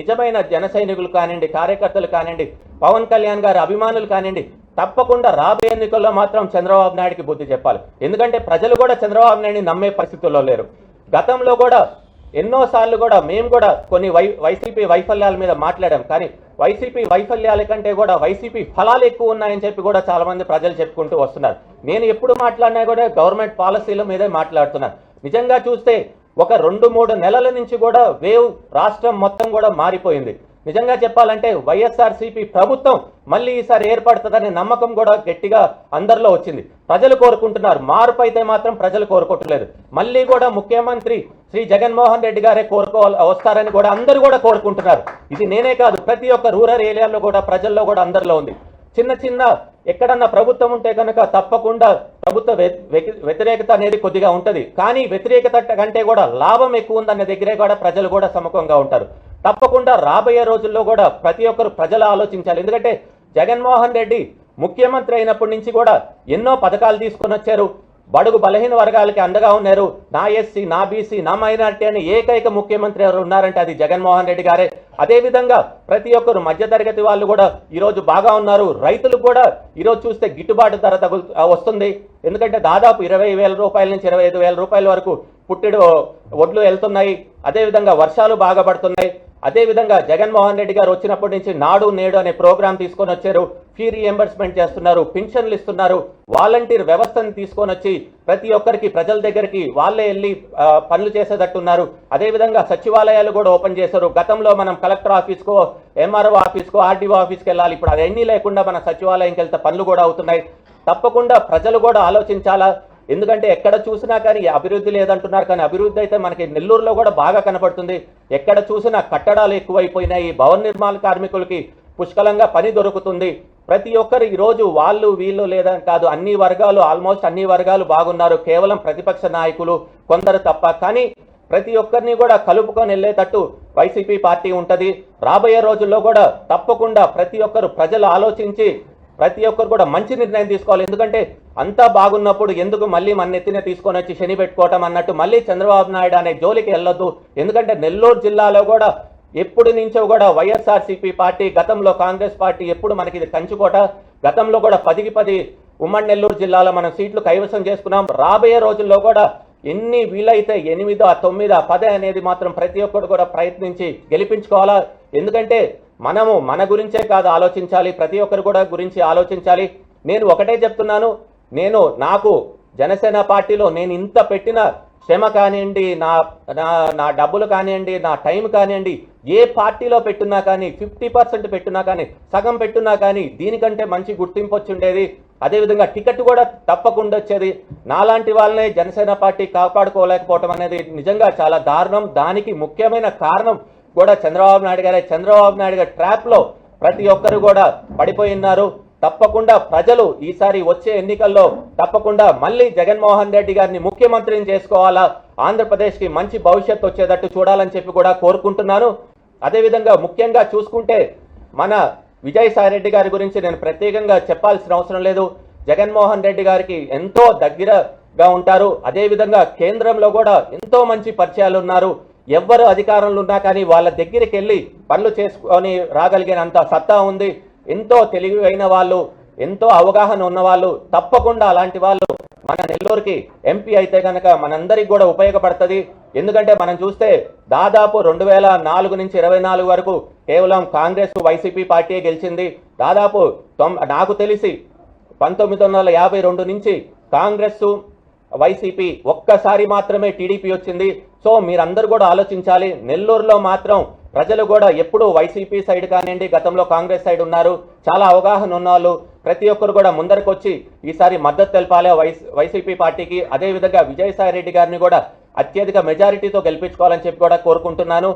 నిజమైన జన సైనికులు కానివ్వండి కార్యకర్తలు కానివ్వండి పవన్ కళ్యాణ్ గారి అభిమానులు కానివ్వండి తప్పకుండా రాబోయే ఎన్నికల్లో మాత్రం చంద్రబాబు నాయుడికి బుద్ధి చెప్పాలి. ఎందుకంటే ప్రజలు కూడా చంద్రబాబు నాయుడిని నమ్మే పరిస్థితుల్లో లేరు. గతంలో కూడా ఎన్నోసార్లు కూడా మేము కూడా కొన్ని వై వైసీపీ వైఫల్యాల మీద మాట్లాడాం. కానీ వైసీపీ వైఫల్యాల కంటే కూడా వైసీపీ ఫలాలు ఎక్కువ ఉన్నాయని చెప్పి కూడా చాలామంది ప్రజలు చెప్పుకుంటూ వస్తున్నారు. నేను ఎప్పుడు మాట్లాడినా కూడా గవర్నమెంట్ పాలసీల మీదే మాట్లాడుతున్నాను. నిజంగా చూస్తే ఒక రెండు మూడు నెలల నుంచి కూడా వేవ్ రాష్ట్రం మొత్తం కూడా మారిపోయింది. నిజంగా చెప్పాలంటే వైఎస్ఆర్సీపీ ప్రభుత్వం మళ్ళీ ఈసారి ఏర్పడుతుందనే నమ్మకం కూడా గట్టిగా అందరిలో వచ్చింది. ప్రజలు కోరుకుంటున్నారు. మార్పు అయితే మాత్రం ప్రజలు కోరుకోవట్లేదు. మళ్ళీ కూడా ముఖ్యమంత్రి శ్రీ జగన్మోహన్ రెడ్డి గారే కోరుకోవాలి వస్తారని కూడా అందరూ కూడా కోరుకుంటున్నారు. ఇది నేనే కాదు ప్రతి ఒక్క రూరల్ ఏరియాలో కూడా ప్రజల్లో కూడా అందరిలో ఉంది. చిన్న చిన్న ఎక్కడన్నా ప్రభుత్వం ఉంటే కనుక తప్పకుండా ప్రభుత్వ వ్యతిరేకత అనేది కొద్దిగా ఉంటుంది. కానీ వ్యతిరేకత కంటే కూడా లాభం ఎక్కువ ఉందన్న దగ్గరే కూడా ప్రజలు కూడా సమకంగా ఉంటారు. తప్పకుండా రాబోయే రోజుల్లో కూడా ప్రతి ఒక్కరు ప్రజలు ఆలోచించాలి. ఎందుకంటే జగన్మోహన్ రెడ్డి ముఖ్యమంత్రి అయినప్పటి నుంచి కూడా ఎన్నో పథకాలు తీసుకొని వచ్చారు. బడుగు బలహీన వర్గాలకి అండగా ఉన్నారు. నా ఎస్సీ నా బీసీ నా మైనార్టీ అని ఏకైక ముఖ్యమంత్రి ఎవరు ఉన్నారంటే అది జగన్మోహన్ రెడ్డి గారే. అదే విధంగా ప్రతి ఒక్కరు మధ్యతరగతి వాళ్ళు కూడా ఈరోజు బాగా ఉన్నారు. రైతులు కూడా ఈరోజు చూస్తే గిట్టుబాటు ధర తగు వస్తుంది. ఎందుకంటే దాదాపు ఇరవై వేల రూపాయల నుంచి ఇరవై ఐదు వేల రూపాయల వరకు పుట్టెడు ఒడ్లు వెళ్తున్నాయి. అదేవిధంగా వర్షాలు బాగా పడుతున్నాయి. అదేవిధంగా జగన్మోహన్ రెడ్డి గారు వచ్చినప్పటి నుంచి నాడు నేడు అనే ప్రోగ్రాం తీసుకొని వచ్చారు. ఫీ రియంబర్స్మెంట్ చేస్తున్నారు పింఛన్లు ఇస్తున్నారు వాలంటీర్ వ్యవస్థను తీసుకొని వచ్చి ప్రతి ఒక్కరికి ప్రజల దగ్గరికి వాళ్ళే వెళ్ళి పనులు చేసేటట్టున్నారు. అదేవిధంగా సచివాలయాలు కూడా ఓపెన్ చేశారు. గతంలో మనం కలెక్టర్ ఆఫీస్కో ఎంఆర్ఓ ఆఫీస్కో ఆర్డీఓ ఆఫీస్కి వెళ్ళాలి. ఇప్పుడు అవన్నీ లేకుండా మన సచివాలయంకి వెళ్తే పనులు కూడా అవుతున్నాయి. తప్పకుండా ప్రజలు కూడా ఆలోచించాలా? ఎందుకంటే ఎక్కడ చూసినా కానీ అభివృద్ధి లేదంటున్నారు. కానీ అభివృద్ధి అయితే మనకి నెల్లూరులో కూడా బాగా కనపడుతుంది. ఎక్కడ చూసినా కట్టడాలు ఎక్కువైపోయినాయి. భవన నిర్మాణ కార్మికులకి పుష్కలంగా పని దొరుకుతుంది. ప్రతి ఒక్కరు ఈరోజు వాళ్ళు వీళ్ళు లేదని కాదు అన్ని వర్గాలు ఆల్మోస్ట్ అన్ని వర్గాలు బాగున్నారు. కేవలం ప్రతిపక్ష నాయకులు కొందరు తప్ప. కానీ ప్రతి ఒక్కరిని కూడా కలుపుకొని వెళ్ళేటట్టు వైసీపీ పార్టీ ఉంటుంది. రాబోయే రోజుల్లో కూడా తప్పకుండా ప్రతి ఒక్కరు ప్రజలు ఆలోచించి ప్రతి ఒక్కరు కూడా మంచి నిర్ణయం తీసుకోవాలి. ఎందుకంటే అంతా బాగున్నప్పుడు ఎందుకు మళ్ళీ మన ఎత్తిన తీసుకొని వచ్చి శని పెట్టుకోవటం అన్నట్టు మళ్ళీ చంద్రబాబు నాయుడు అనే జోలికి వెళ్ళొద్దు. ఎందుకంటే నెల్లూరు జిల్లాలో కూడా ఎప్పుడు నుంచో కూడా వైఎస్ఆర్సీపీ పార్టీ గతంలో కాంగ్రెస్ పార్టీ ఎప్పుడు మనకి ఇది కంచుకోట. గతంలో కూడా పదికి పది ఉమ్మడి నెల్లూరు జిల్లాలో మనం సీట్లు కైవసం చేసుకున్నాం. రాబోయే రోజుల్లో కూడా ఎన్ని వీలైతే ఎనిమిదో తొమ్మిదో పదే అనేది మాత్రం ప్రతి ఒక్కరు కూడా ప్రయత్నించి గెలిపించుకోవాలా? ఎందుకంటే మనము మన గురించే కాదు ఆలోచించాలి. ప్రతి ఒక్కరు కూడా గురించి ఆలోచించాలి. నేను ఒకటే చెప్తున్నాను. నేను నాకు జనసేన పార్టీలో నేను ఇంత పెట్టిన క్షమ కానివ్వండి నా నా నా డబ్బులు కానివ్వండి నా టైం కానివ్వండి ఏ పార్టీలో పెట్టున్నా కానీ ఫిఫ్టీ పర్సెంట్ పెట్టున్నా కానీ సగం పెట్టున్నా కానీ దీనికంటే మంచి గుర్తింపు వచ్చి ఉండేది. అదేవిధంగా టికెట్ కూడా తప్పకుండా వచ్చేది. నాలాంటి వాళ్ళనే జనసేన పార్టీ కాపాడుకోలేకపోవటం అనేది నిజంగా చాలా దారుణం. దానికి ముఖ్యమైన కారణం కూడా చంద్రబాబు నాయుడు గారే. చంద్రబాబు నాయుడు గారి ట్రాప్లో ప్రతి ఒక్కరు కూడా పడిపోయినారు తప్పకుండా ప్రజలు ఈసారి వచ్చే ఎన్నికల్లో తప్పకుండా మళ్ళీ జగన్మోహన్ రెడ్డి గారిని ముఖ్యమంత్రిని చేసుకోవాలా? ఆంధ్రప్రదేశ్కి మంచి భవిష్యత్తు వచ్చేటట్టు చూడాలని చెప్పి కూడా కోరుకుంటున్నాను అదేవిధంగా ముఖ్యంగా చూసుకుంటే మన విజయసాయి రెడ్డి గారి గురించి నేను ప్రత్యేకంగా చెప్పాల్సిన అవసరం లేదు. జగన్మోహన్ రెడ్డి గారికి ఎంతో దగ్గరగా ఉంటారు. అదేవిధంగా కేంద్రంలో కూడా ఎంతో మంచి పరిచయాలు ఉన్నారు. ఎవ్వరు అధికారంలో ఉన్నా కానీ వాళ్ళ దగ్గరికి వెళ్ళి పనులు చేసుకొని రాగలిగినంత సత్తా ఉంది. ఎంతో తెలివి అయిన వాళ్ళు ఎంతో అవగాహన ఉన్నవాళ్ళు తప్పకుండా అలాంటి వాళ్ళు మన నెల్లూరుకి ఎంపీ అయితే కనుక మనందరికి కూడా ఉపయోగపడుతుంది. ఎందుకంటే మనం చూస్తే దాదాపు రెండు వేల నాలుగు నుంచి ఇరవై నాలుగు వరకు కేవలం కాంగ్రెస్ వైసీపీ పార్టీ గెలిచింది. దాదాపు నాకు తెలిసి పంతొమ్మిది వందల యాభై రెండు నుంచి కాంగ్రెస్ వైసీపీ ఒక్కసారి మాత్రమే టీడీపీ వచ్చింది. సో మీరందరూ కూడా ఆలోచించాలి నెల్లూరులో మాత్రం ప్రజలు కూడా ఎప్పుడూ వైసీపీ సైడ్ కానివ్వండి గతంలో కాంగ్రెస్ సైడ్ ఉన్నారు. చాలా అవగాహన ఉన్న వాళ్ళు ప్రతి ఒక్కరు కూడా ముందరకొచ్చి ఈసారి మద్దతు తెలపాలి. వైసీపీ పార్టీకి. అదేవిధంగా విజయసాయి రెడ్డి గారిని కూడా అత్యధిక మెజారిటీతో గెలిపించుకోవాలని చెప్పి కూడా కోరుకుంటున్నాను.